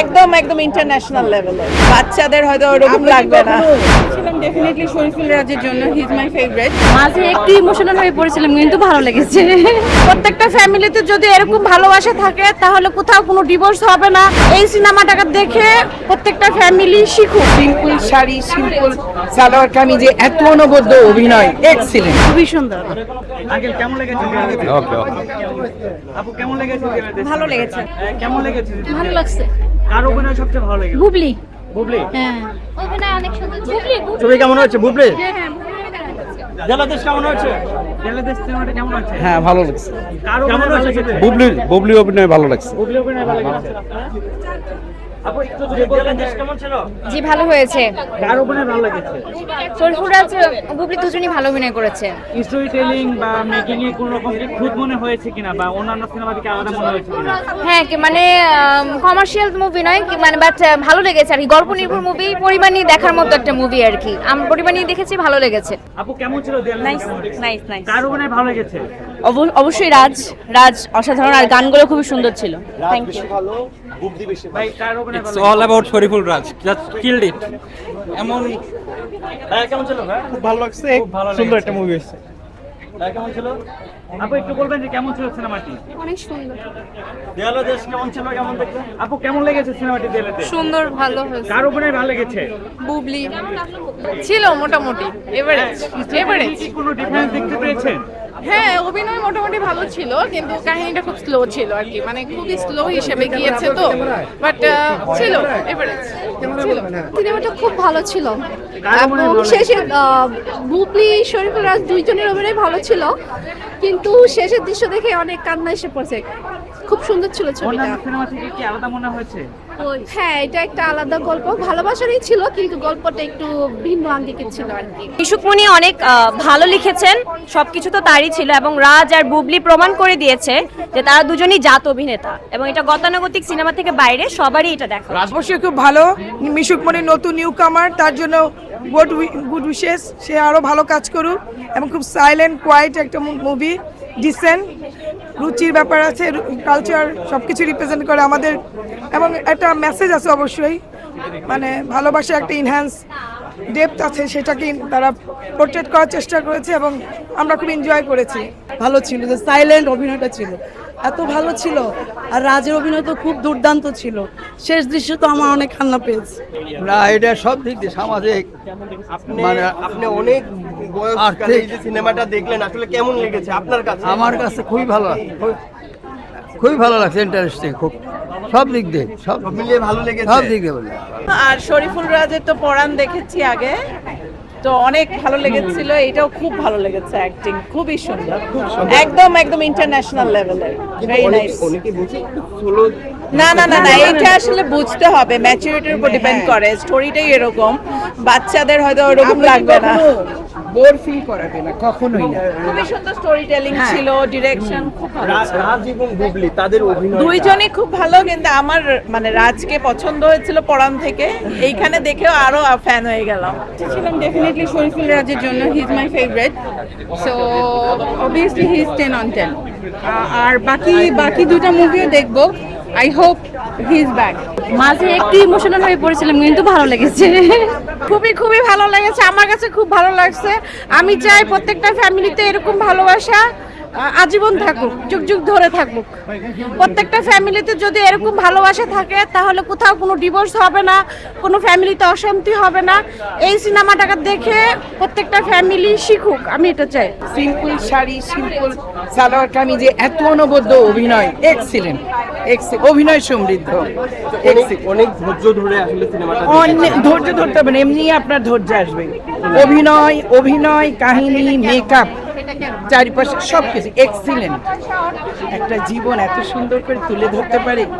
একদম একদম ইন্টারন্যাশনাল লেভেলে বাচ্চাদের হয়তো ওরকম লাগবে না। ছিলাম ডেফিনেটলি শরীফুল রাজের জন্য হি ইজ মাই ফেভারিট মাঝে একটু ইমোশনাল হয়ে পড়েছিলাম কিন্তু ভালো লেগেছে। প্রত্যেকটা ফ্যামিলিতে যদি এরকম ভালোবাসা থাকে তাহলে কোথাও কোনো ডিভোর্স হবে না। এই সিনেমাটাকে দেখে প্রত্যেকটা ফ্যামিলি শিখুক। সিম্পল শাড়ি সিম্পল সালোয়ার কামিজে এত অনবদ্য অভিনয় এক্সিলেন্ট খুবই সুন্দর। আঙ্কেল কেমন লেগেছে? আপু কেমন লেগেছে? ভালো লেগেছে। কেমন লেগেছে? ভালো লাগছে। কার অভিনয় সবচেয়ে ভালো লাগে বুবলি। বুবলি? হ্যাঁ। অভিনয় অনেক সুন্দর বুবলি ছবি কেমন হচ্ছে বুবলি? হ্যাঁ হ্যাঁ জেলাদেশ কেমন হচ্ছে জেলাদেশ সিনেমাটা কেমন হচ্ছে হ্যাঁ ভালো লাগছে। কার কেমন ভালো বুবলি বুবলি অভিনয় ভালো লাগছে। বুবলি অভিনয় ভালো লেগেছে। আপু একটু যদি বলতেন কেমন ছিল? জি ভালো হয়েছে। কার অভিনয় ভালো লেগেছে? শরীফুল রাজ বুবলি দুজনই ভালো অভিনয় করেছে। স্টোরি টেলিং বা মেকিং এ কোন রকম খুদ মনে হয়েছে কিনা বা অন্যান্য সিনেমা থেকে আলাদা মনে হয়েছে কিনা? হ্যাঁ কি মানে কমার্শিয়াল মুভি নয় কি মানে বাট ভালো লেগেছে আর কি। গল্প নির্ভর মুভি পরিমাণই দেখার মতো একটা মুভি আর কি। আমি পরিমাণই দেখেছি ভালো লেগেছে। আপু কেমন ছিল নাইস নাইস নাইস কার অভিনয় ভালো লেগেছে? অবশ্যই রাজ রাজ অসাধারণ আর গানগুলো খুবই সুন্দর ছিল। থ্যাংক ইউ ভাই কার অভিনয় ভালো all about Shariful Raj just killed it এমন ভাই কেমন ছিল ভাই? খুব ভালো লাগছে সুন্দর একটা মুভি হয়েছে। ভাই কেমন ছিল? আপু একটু বলবেন যে কেমন ছিল সিনেমাটি? অনেক সুন্দর। দেয়ালো দেশ কেমন ছিল কেমন দেখতে? আপু কেমন লেগেছে সিনেমাটি দেয়ালেতে? সুন্দর ভালো হয়েছে। কার অভিনয় ভালো লেগেছে? বুবলি। ছিল মোটামুটি এভারেজ এভারেজ কি কোনো ডিফারেন্স দেখতে পেয়েছেন? হ্যাঁ অভিনয় মোটামুটি ভালো ছিল কিন্তু কাহিনীটা খুব স্লো ছিল আর কি। মানে খুবই স্লো হিসেবে গিয়েছে তো বাট ছিল এভারেজ সিনেমাটা খুব ভালো ছিল। এবং শেষে বুবলি শরীফুল রাজ দুইজনের অভিনয় ভালো ছিল কিন্তু শেষের দৃশ্য দেখে অনেক কান্না এসে পড়ছে। খুব সুন্দর ছিল ছবিটা। সিনেমা থেকে কি আলাদা মনে হয়েছে? হ্যাঁ এটা একটা আলাদা গল্প। ভালোবাসারই ছিল কিন্তু গল্পটা একটু ভিন্ন আঙ্গিকের ছিল আর কি। ইসুকমণি অনেক ভালো লিখেছেন সবকিছু তো তারই ছিল এবং রাজ আর বুবলি প্রমাণ করে দিয়েছে যে তারা দুজনই জাত অভিনেতা এবং এটা গতানুগতিক সিনেমা থেকে বাইরে সবারই এটা দেখা। অবশ্যই খুব ভালো মিশুক মনে নতুন নিউ কামার তার জন্য গুড গুড উইশেস সে আরও ভালো কাজ করুক এবং খুব সাইলেন্ট কোয়াইট একটা মুভি ডিসেন্ট রুচির ব্যাপার আছে কালচার সব কিছু রিপ্রেজেন্ট করে আমাদের এবং একটা মেসেজ আছে অবশ্যই মানে ভালোবাসা একটা ইনহ্যান্স ডেপথ আছে সেটাকে তারা পোর্ট্রেট করার চেষ্টা করেছে এবং আমরা খুব এনজয় করেছি। ভালো ছিল যে সাইলেন্ট অভিনয়টা ছিল এত ভালো ছিল আর রাজের অভিনয় তো খুব দুর্দান্ত ছিল শেষ দৃশ্য তো আমার অনেক কান্না পেয়েছে। না এটা সব দিক দিয়ে সামাজিক মানে আপনি অনেক বয়সকালে এই যে সিনেমাটা দেখলেন আসলে কেমন লেগেছে আপনার কাছে? আমার কাছে খুবই ভালো খুবই ভালো লাগছে ইন্টারেস্টিং খুব। সব দিক দিয়ে সব মিলিয়ে ভালো লেগেছে। সব দিক দিয়ে আর শরীফুল রাজের তো পড়ান দেখেছি আগে। তো অনেক ভালো লেগেছিল এটাও খুব ভালো লেগেছে অ্যাক্টিং খুবই সুন্দর। একদম একদম ইন্টারন্যাশনাল লেভেলের ভেরি নাইস না না না না এটা আসলে বুঝতে হবে। ম্যাচুরিটির উপর ডিপেন্ড করে। স্টোরিটাই এরকম। বাচ্চাদের হয়তো ওরকম লাগবে না। বোর ফিল করাবে না কখনোই না। খুবই সুন্দর স্টোরি টেলিং ছিল ডিরেকশন খুব ভালো রাজ এবং বুবলি তাদের অভিনয় দুইজনই খুব ভালো কিন্তু আমার মানে রাজকে পছন্দ হয়েছিল পড়ান থেকে। এইখানে দেখেও আরও ফ্যান হয়ে গেলাম। ছিলাম ডেফিনেটলি শরীফুল রাজের জন্য he is my favourite so obviously he is ten on ten আর বাকি বাকি দুটো মুভিও দেখব। I hope he is back মাঝে একটু ইমোশনাল হয়ে পড়েছিলাম কিন্তু ভালো লেগেছে। খুবই খুবই ভালো লেগেছে আমার কাছে খুব ভালো লাগছে। আমি চাই প্রত্যেকটা ফ্যামিলিতে এরকম ভালোবাসা আজীবন থাকুক যুগ যুগ ধরে থাকুক। প্রত্যেকটা ফ্যামিলিতে যদি এরকম ভালোবাসা থাকে তাহলে কোথাও কোনো ডিভোর্স হবে না কোনো ফ্যামিলিতে অশান্তি হবে না। এই সিনেমাটাকে দেখে প্রত্যেকটা ফ্যামিলি শিখুক আমি এটা চাই। সিম্পল শাড়ি সিম্পল সালোয়ার কামিজে এত অনবদ্য অভিনয় এক্সিলেন্ট অভিনয় সমৃদ্ধ। অনেক ধৈর্য ধরে আসলে সিনেমাটা অনেক ধৈর্য ধরতে হবে এমনি আপনার ধৈর্য আসবে। অভিনয় অভিনয় কাহিনী মেকআপ চারিপাশে সব কিছু এক্সিলেন্ট একটা জীবন এত সুন্দর করে তুলে ধরতে পারে।